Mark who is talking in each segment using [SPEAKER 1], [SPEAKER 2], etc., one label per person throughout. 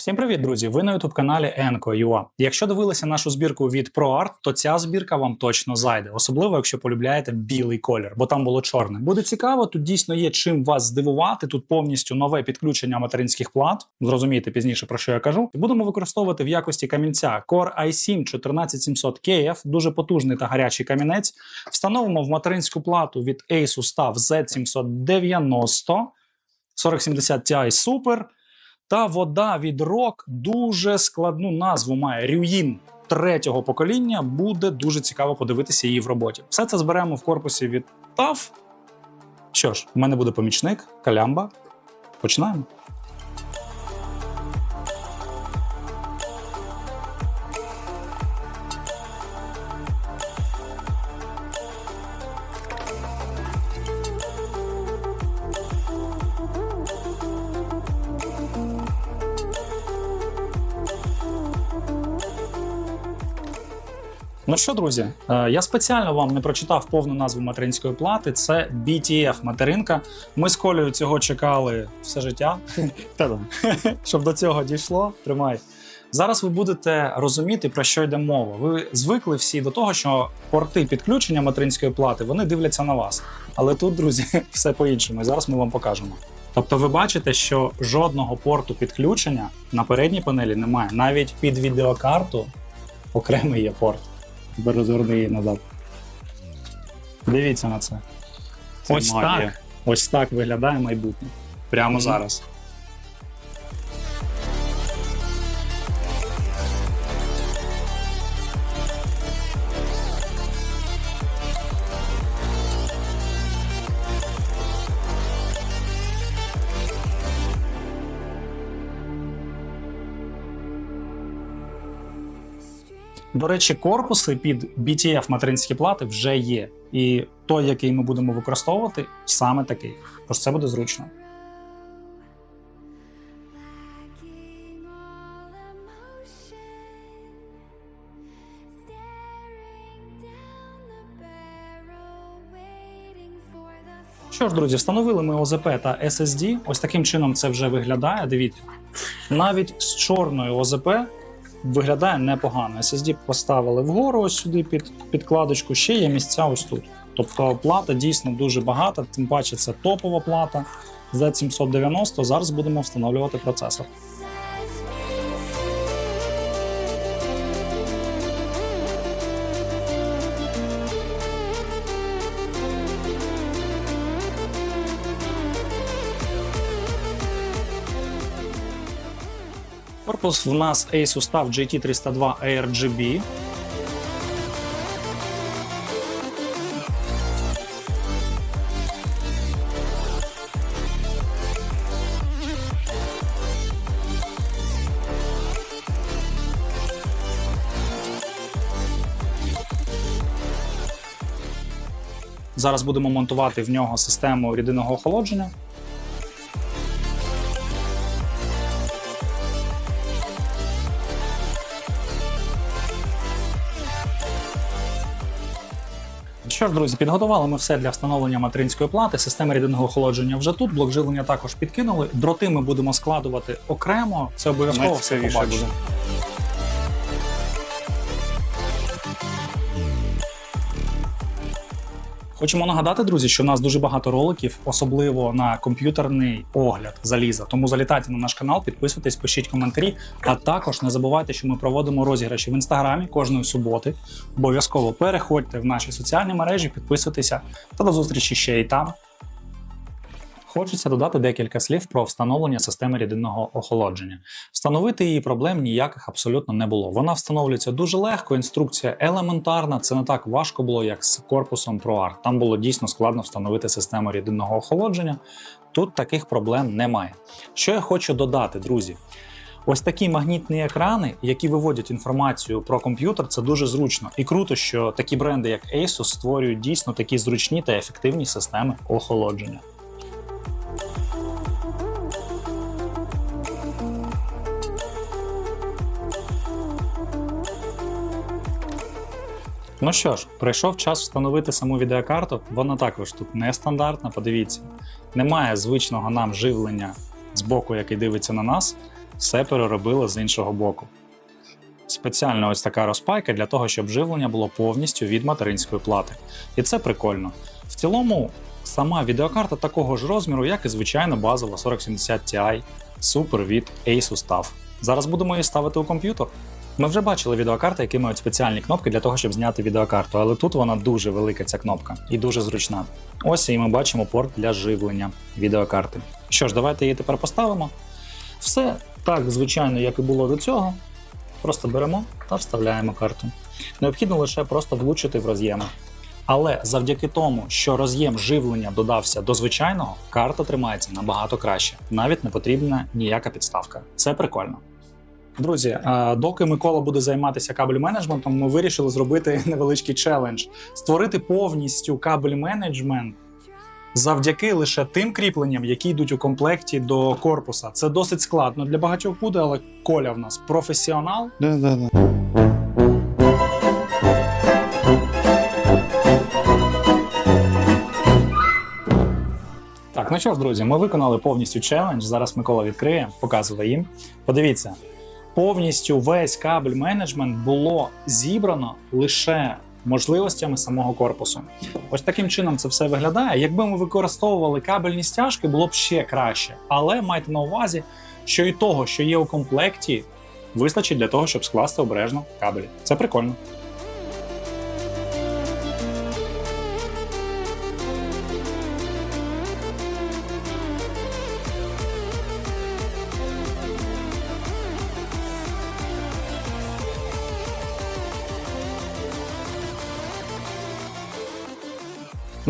[SPEAKER 1] Всім привіт, друзі! Ви на youtube каналі Enco.ua. Якщо дивилися нашу збірку від ProArt, то ця збірка вам точно зайде, особливо якщо полюбляєте білий колір, бо там було чорне. Буде цікаво, тут дійсно є чим вас здивувати. Тут повністю нове підключення материнських плат. Зрозумієте пізніше про що я кажу. І будемо використовувати в якості камінця Core i7 14700 KF, дуже потужний та гарячий камінець. Встановимо в материнську плату від Asus TUF Z790 4070 Ti Super. Та вода від рок дуже складну назву має Рюїн третього покоління. Буде дуже цікаво подивитися її в роботі. Все це зберемо в корпусі від ТАВ. Що ж, в мене буде помічник, калямба. Починаємо. Ну що, друзі, е, я спеціально вам не прочитав повну назву материнської плати. Це BTF материнка. Ми з Колею цього чекали все життя, щоб до цього дійшло. Тримай. Зараз ви будете розуміти, про що йде мова. Ви звикли всі до того, що порти підключення материнської плати вони дивляться на вас. Але тут, друзі, все по-іншому. І зараз ми вам покажемо. Тобто, ви бачите, що жодного порту підключення на передній панелі немає. Навіть під відеокарту окремий є порт. Тепер розверни її назад. Дивіться на це.
[SPEAKER 2] Це
[SPEAKER 1] ось
[SPEAKER 2] магія.
[SPEAKER 1] так. Ось так виглядає майбутнє. Прямо зараз. До речі, корпуси під BTF материнські плати вже є. І той, який ми будемо використовувати, саме такий. Тож це буде зручно. Що ж, друзі, встановили ми ОЗП та SSD. Ось таким чином це вже виглядає. Дивіться, навіть з чорною ОЗП виглядає непогано. SSD поставили вгору ось сюди під підкладочку. Ще є місця ось тут. Тобто плата дійсно дуже багата, тим паче це топова плата Z790. Зараз будемо встановлювати процесор. Корпус в нас Asus TUF GT302 ARGB. Зараз будемо монтувати в нього систему рідинного охолодження. Що ж, друзі, підготували ми все для встановлення материнської плати. Система рідинного охолодження вже тут. Блок живлення також підкинули. Дроти ми будемо складувати окремо. Це обов'язково все
[SPEAKER 2] Найцікавіше
[SPEAKER 1] Хочемо нагадати, друзі, що у нас дуже багато роликів, особливо на комп'ютерний огляд заліза. Тому залітайте на наш канал, підписуйтесь, пишіть коментарі. А також не забувайте, що ми проводимо розіграші в інстаграмі кожної суботи. Обов'язково переходьте в наші соціальні мережі, підписуйтеся та до зустрічі ще і там. Хочеться додати декілька слів про встановлення системи рідинного охолодження. Встановити її проблем ніяких абсолютно не було. Вона встановлюється дуже легко, інструкція елементарна. Це не так важко було, як з корпусом ProArt. Там було дійсно складно встановити систему рідинного охолодження. Тут таких проблем немає. Що я хочу додати, друзі? Ось такі магнітні екрани, які виводять інформацію про комп'ютер, це дуже зручно і круто, що такі бренди, як Asus, створюють дійсно такі зручні та ефективні системи охолодження. Ну що ж, прийшов час встановити саму відеокарту. Вона також тут нестандартна. Подивіться, немає звичного нам живлення з боку, який дивиться на нас. все переробили з іншого боку. Спеціально ось така розпайка для того, щоб живлення було повністю від материнської плати. І це прикольно. В цілому, сама відеокарта такого ж розміру, як і звичайно базова 4070 Ti Super від Asus TUF. Зараз будемо її ставити у комп'ютер. Ми вже бачили відеокарти, які мають спеціальні кнопки для того, щоб зняти відеокарту, але тут вона дуже велика, ця кнопка, і дуже зручна. Ось і ми бачимо порт для живлення відеокарти. Що ж, давайте її тепер поставимо. Все так, звичайно, як і було до цього. Просто беремо та вставляємо карту. Необхідно лише просто влучити в роз'єми. Але завдяки тому, що роз'єм живлення додався до звичайного, карта тримається набагато краще. Навіть не потрібна ніяка підставка. Це прикольно. Друзі, доки Микола буде займатися кабель менеджментом, ми вирішили зробити невеличкий челендж: створити повністю кабель менеджмент завдяки лише тим кріпленням, які йдуть у комплекті до корпуса. Це досить складно для багатьох буде, але Коля в нас професіонал.
[SPEAKER 2] Да, да, да.
[SPEAKER 1] Так, ну що ж, друзі, ми виконали повністю челендж. Зараз Микола відкриє, показує їм. Подивіться, повністю весь кабель менеджмент було зібрано лише можливостями самого корпусу. Ось таким чином це все виглядає. Якби ми використовували кабельні стяжки, було б ще краще. Але майте на увазі, що і того, що є у комплекті, вистачить для того, щоб скласти обережно кабелі. Це прикольно.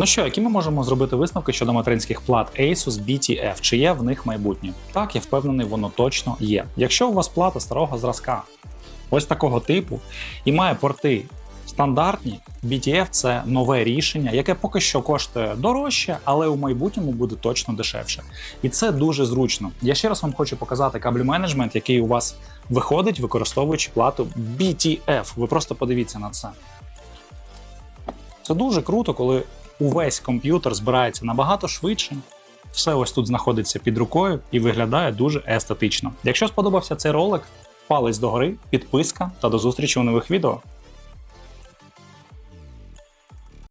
[SPEAKER 1] Ну що, які ми можемо зробити висновки щодо материнських плат Asus BTF? Чи є в них майбутнє? Так, я впевнений, воно точно є. Якщо у вас плата старого зразка, ось такого типу, і має порти стандартні, BTF це нове рішення, яке поки що коштує дорожче, але у майбутньому буде точно дешевше. І це дуже зручно. Я ще раз вам хочу показати кабель менеджмент, який у вас виходить, використовуючи плату BTF. Ви просто подивіться на це. Це дуже круто, коли увесь комп'ютер збирається набагато швидше. Все ось тут знаходиться під рукою і виглядає дуже естетично. Якщо сподобався цей ролик, палець догори, підписка та до зустрічі у нових відео.